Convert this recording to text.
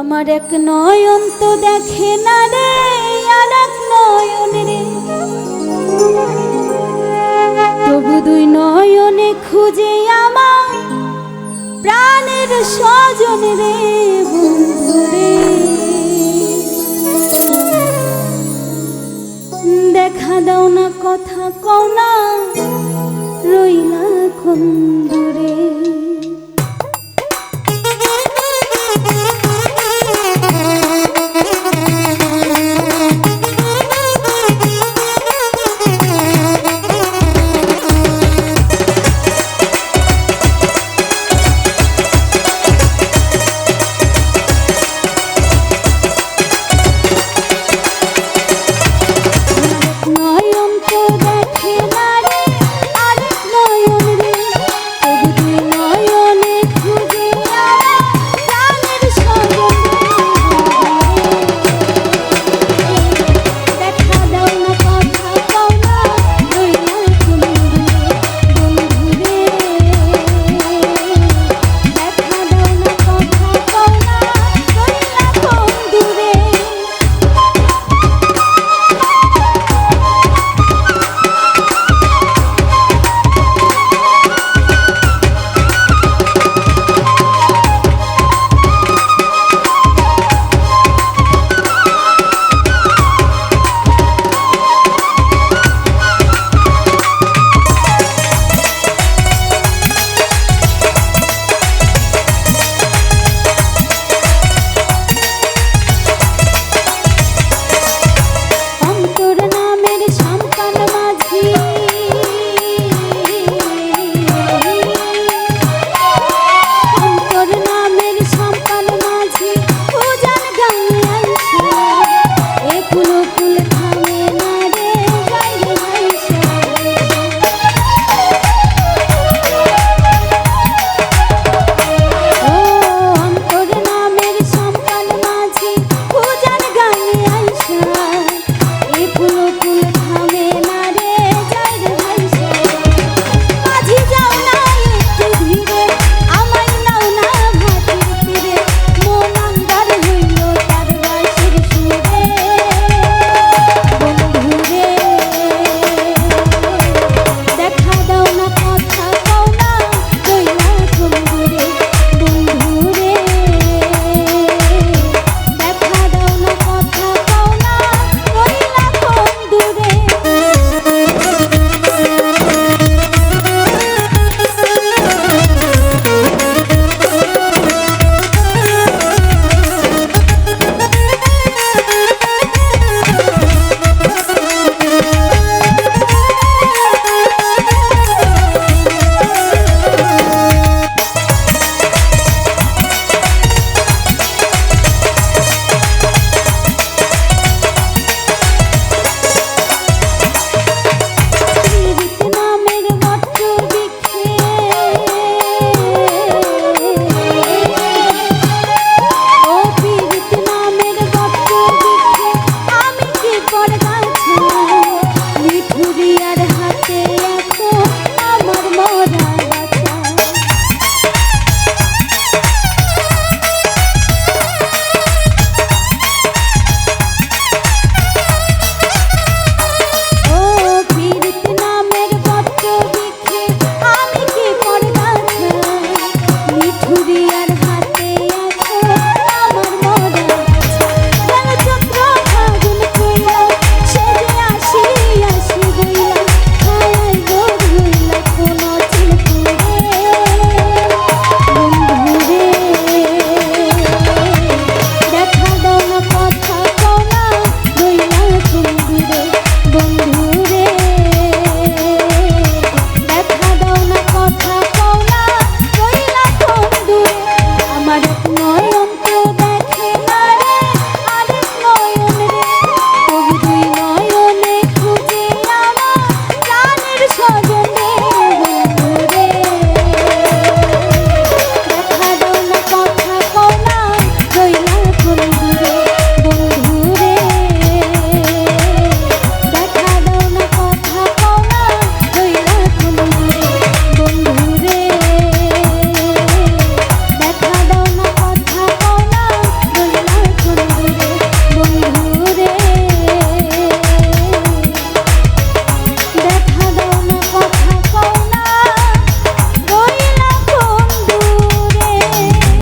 আমার এক নয়ন তো দেখে না রে, আর এক নয়ন রে। তবু দুই নয়নে খুঁজে আমার প্রাণের স্বজন রে বন্ধু রে। দেখা দাও না কথা কও না, রইলা কোন